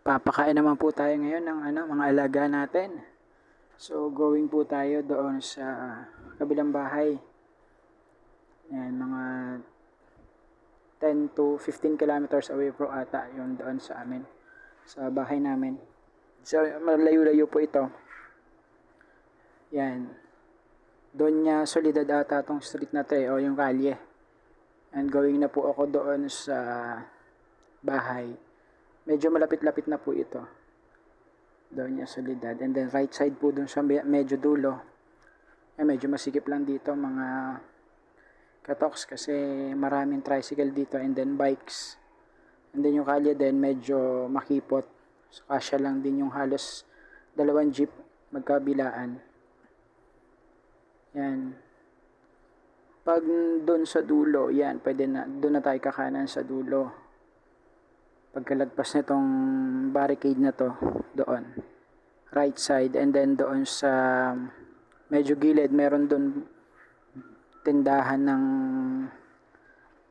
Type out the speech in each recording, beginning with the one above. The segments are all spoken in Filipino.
Papakain naman po tayo ngayon ng ano, mga alaga natin. So, going po tayo doon sa kabilang bahay. Yan, mga 10 to 15 kilometers away po ata yun doon sa amin. Sa bahay namin. So, malayo-layo po ito. Yan. Doon niya solidad ata tong street na to eh, o yung kalye. And going na po ako doon sa bahay. Medyo malapit-lapit na po ito. Doon niya solidad. And then right side po doon sa me- medyo dulo. Eh, medyo masikip lang dito mga katoks kasi maraming tricycle dito and then bikes. And then yung kalye din medyo makipot. So kasya lang din yung halos dalawang jeep magkabilaan. Yan. Pag doon sa dulo, yan, pwede na, doon na tayo kakanan sa dulo. Pagkalagpas nitong barricade na to, doon. Right side, and then doon sa medyo gilid, meron doon tindahan ng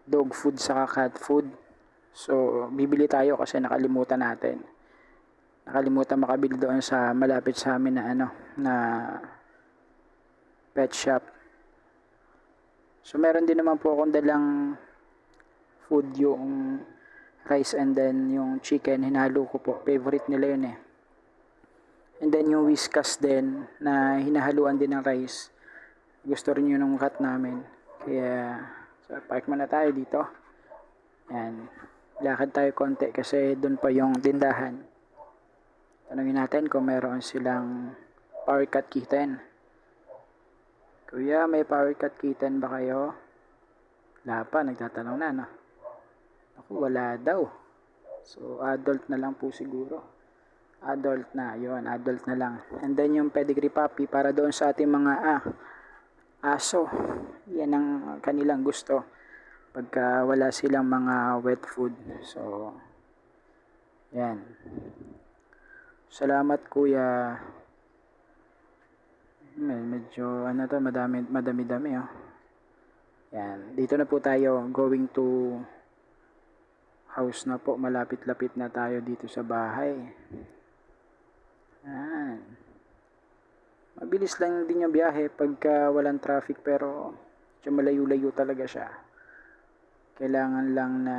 dog food sa cat food. So, bibili tayo kasi nakalimutan natin. Nakalimutan makabili doon sa malapit sa amin na ano, na pet shop. So, meron din naman po akong dalang food yung rice and then yung chicken, hinalo ko po. Favorite nila yun eh. And then yung whiskas din na hinahaluan din ng rice. Gusto rin yun ng cat namin. Kaya, so park muna tayo dito. Yan. Lakad tayo konti kasi doon pa yung tindahan. Tanungin natin kung meron silang power cut kitten. Kuya, may power cut kitten ba kayo? Wala pa, nagtatanong na, no? Ako, wala daw. So, adult na lang po siguro. Adult na, yon adult na lang. And then yung pedigree puppy para doon sa ating mga ah, aso. Yan ang kanilang gusto. Pagka wala silang mga wet food. So, yan. Salamat kuya. Med- Medyo ano to, madami madami-dami oh. Yan, dito na po tayo going to house na po, malapit-lapit na tayo dito sa bahay. Yan. Mabilis lang din yung biyahe pagka walang traffic pero medyo malayo-layo talaga siya. Kailangan lang na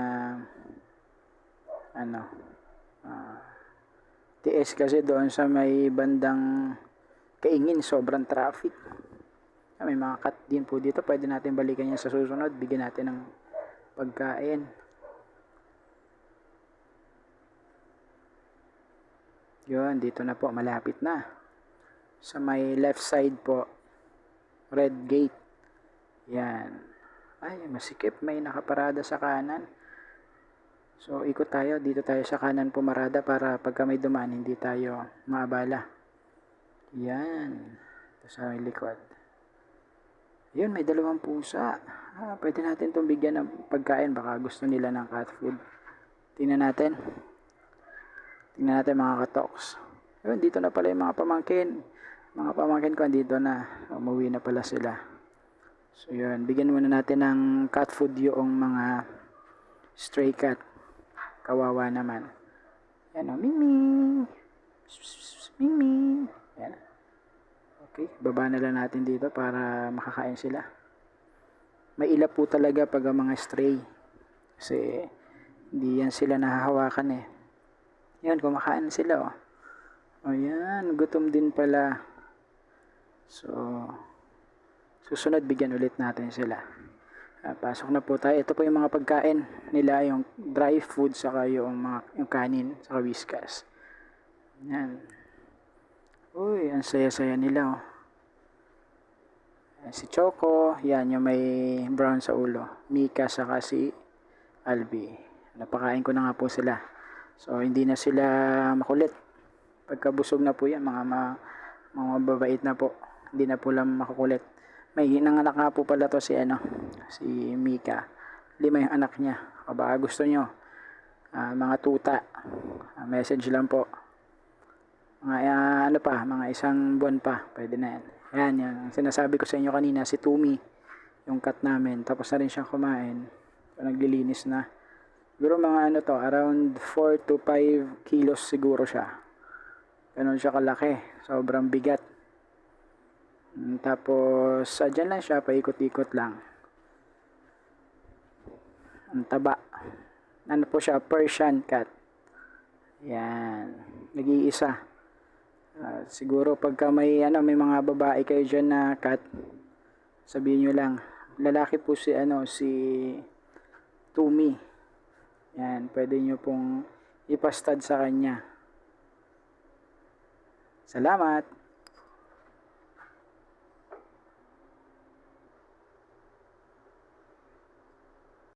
ano ah, TS kasi doon sa may bandang kaingin sobrang traffic. Ah, May mga cut din po dito. Pwede natin balikan yan sa susunod. Bigyan natin ng pagkain. Yun, dito na po. Malapit na. Sa may left side po. Red gate. Yan. Ay, masikip. May nakaparada sa kanan. So, ikot tayo. Dito tayo sa kanan pumarada para pagka may dumaan, hindi tayo maabala. Yan. Ito sa may likod. Yun, may dalawang pusa. Ah, pwede natin itong bigyan ng pagkain. Baka gusto nila ng cat food. Tingnan natin. Tingnan natin mga katoks. Yun, dito na pala yung mga pamangkin. Mga pamangkin ko, dito na. Umuwi na pala sila. So yun, bigyan muna natin ng cat food yung mga stray cat. Kawawa naman. Yan o, Mimi. Mimi. Yan. Okay, baba na lang natin dito para makakain sila. May ilap po talaga pag ang mga stray. Kasi hindi yan sila nahahawakan eh. Yan, kumakain sila oh. O yan, gutom din pala. So, susunod bigyan ulit natin sila. Ah, pasok na po tayo. Ito po yung mga pagkain nila, yung dry food, saka yung, mga, yung kanin, saka whiskas. Yan. Uy, ang saya-saya nila oh. Si Choco, yan yung may brown sa ulo. Mika saka si Albi. Napakain ko na nga po sila. So, hindi na sila makulit. Pagkabusog na po yan, mga, mga, mga babait na po. Hindi na po lang makukulit. May nanganak nga po pala to si ano, si Mika. Lima yung anak niya. O baka gusto nyo, ah, mga tuta. Ah, message lang po. Mga ah, ano pa, mga isang buwan pa, pwede na yan. Yan, yan. Sinasabi ko sa inyo kanina, si Tumi, yung cat namin. Tapos na rin siyang kumain. So, naglilinis na. Siguro mga ano to, around 4 to 5 kilos siguro siya. Ganon siya kalaki. Sobrang bigat. Mm, Tapos, sa dyan lang siya, paikot-ikot lang. Ang taba. Ano po siya, Persian cat. Yan. Nag-iisa. Ah, siguro pagka may, ano, may mga babae kayo dyan na cat, sabihin nyo lang, lalaki po si, ano, si Tumi. Yan, pwede nyo pong ipastad sa kanya. Salamat!